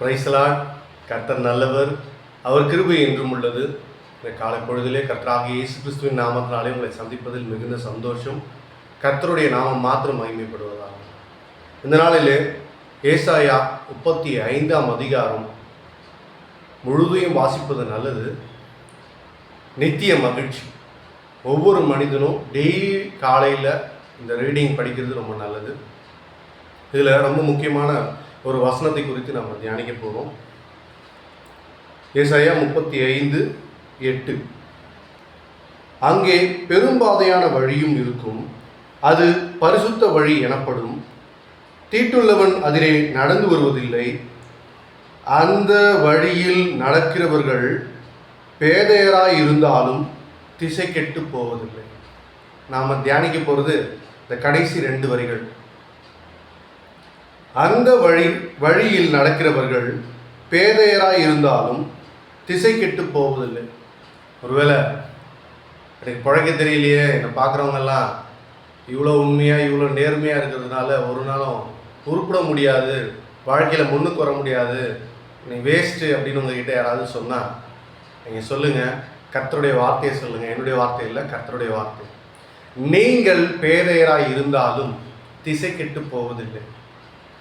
பிரைசலாட் கர்த்தர் நல்லவர். அவர் கிருபை என்றும் உள்ளது. இந்த காலை கர்த்தராக இயேசு கிறிஸ்துவின் நாமத்தினாலே உங்களை சந்திப்பதில் மிகுந்த சந்தோஷம். கர்த்தருடைய நாமம் மாத்திரம் மகிமைப்படுவதாகும் இந்த நாளிலே ஏசாயா முப்பத்தி ஐந்தாம் அதிகாரம் முழுதையும் வாசிப்பது நல்லது. நித்திய மகிழ்ச்சி. ஒவ்வொரு மனிதனும் டெய்லி காலையில் இந்த ரீடிங் படிக்கிறது ரொம்ப நல்லது. இதில் ரொம்ப முக்கியமான ஒரு வசனத்தை குறித்து நம்ம தியானிக்க போகிறோம் ஏசாயா முப்பத்தி ஐந்து எட்டு. அங்கே பெரும்பாதையான வழியும் இருக்கும். அது பரிசுத்த வழி எனப்படும். தீட்டுள்ளவன் அதிலே நடந்து வருவதில்லை. அந்த வழியில் நடக்கிறவர்கள் பேதையராய் இருந்தாலும் திசை கெட்டு போவதில்லை. நாம் தியானிக்க போகிறது இந்த கடைசி ரெண்டு வரிகள். அந்த வழி வழியில் நடக்கிறவர்கள் பேதையராக இருந்தாலும் திசை கெட்டு போவதில்லை. ஒருவேளை எனக்கு பழக்க தெரியலையே என்னை பார்க்குறவங்கெல்லாம் இவ்வளோ உண்மையாக இவ்வளோ நேர்மையாக இருக்கிறதுனால ஒரு நாளும் உருப்பிட முடியாது வாழ்க்கையில் முன்னுக்கு வர முடியாது நீ வேஸ்ட்டு அப்படின்னு உங்ககிட்ட யாராவது சொன்னால் நீங்கள் சொல்லுங்கள் கர்த்தருடைய வார்த்தையை சொல்லுங்கள் என்னுடைய வார்த்தை இல்லை கர்த்தருடைய வார்த்தை. நீங்கள் பேதையராக இருந்தாலும் திசை கெட்டு போவதில்லை.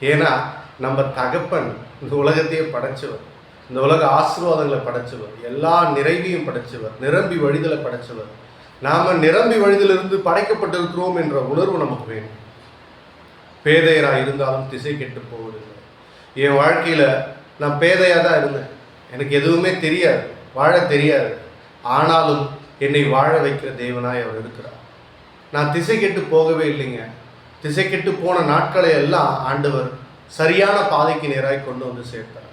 ஏன்னா நம்ம தகப்பன் இந்த உலகத்தையே படைச்சவர். இந்த உலக ஆசீர்வாதங்களை படைச்சவர். எல்லா நிறைவையும் படைச்சவர். நிரம்பி வழிதலை படைச்சவர். நாம நிரம்பி வழிதிலிருந்து படைக்கப்பட்டிருக்கிறோம் என்ற உணர்வு நமக்கு வேணும். பேதையராக இருந்தாலும் திசை கெட்டு போவதில்லை. என் வாழ்க்கையில் நான் பேதையாக தான் இருந்தேன். எனக்கு எதுவுமே தெரியாது. வாழ தெரியாது. ஆனாலும் என்னை வாழ வைக்கிற தேவனாய் அவர் இருக்கிறார். நான் திசை கெட்டு போகவே இல்லைங்க. திசை கெட்டு போன நாட்களை எல்லாம் ஆண்டவர் சரியான பாதைக்கு நேராக கொண்டு வந்து சேர்த்தார்.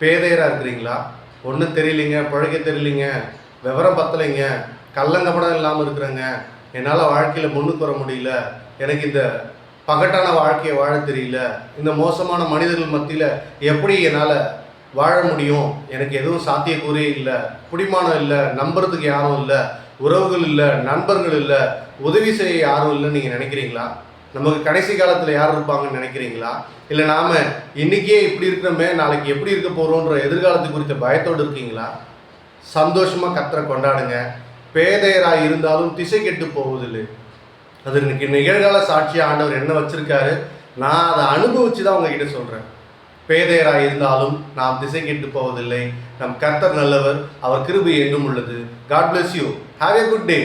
பேதையராக இருக்கிறீங்களா? ஒன்றும் தெரியலிங்க பழக தெரியலிங்க விவரம் பத்தலைங்க கள்ளங்கபடம் இல்லாமல் இருக்கிறேங்க என்னால் வாழ்க்கையில் முன்னுக்கு வர முடியல எனக்கு இந்த பகட்டான வாழ்க்கையை வாழ தெரியல இந்த மோசமான மனிதர்கள் மத்தியில் எப்படி என்னால் வாழ முடியும்? எனக்கு எதுவும் சாத்தியக்கூறே இல்லை குடிமானம் இல்லை நம்புறதுக்கு யாரும் இல்லை உறவுகள் இல்லை நண்பர்கள் இல்லை உதவி செய்ய யாரும் இல்லைன்னு நீங்கள் நினைக்கிறீங்களா? நமக்கு கடைசி காலத்தில் யார் இருப்பாங்கன்னு நினைக்கிறீங்களா? இல்லை நாம் இன்றைக்கே இப்படி இருக்கிறோமே நாளைக்கு எப்படி இருக்க போகிறோன்ற எதிர்காலத்து குறித்த பயத்தோடு இருக்கீங்களா? சந்தோஷமாக கத்தரை கொண்டாடுங்க. பேதையராக இருந்தாலும் திசை கெட்டு போவதில்லை. அது இன்னைக்கு நிகழ்கால சாட்சியாக ஆண்டவர் என்ன வச்சுருக்காரு? நான் அதை அனுபவித்து தான் உங்ககிட்ட சொல்கிறேன் பேதையராக இருந்தாலும் நாம் திசை கெட்டு போவதில்லை. நம் கர்த்தர் நல்லவர் அவர் கிருபை என்றும் உள்ளது. God bless you have a good day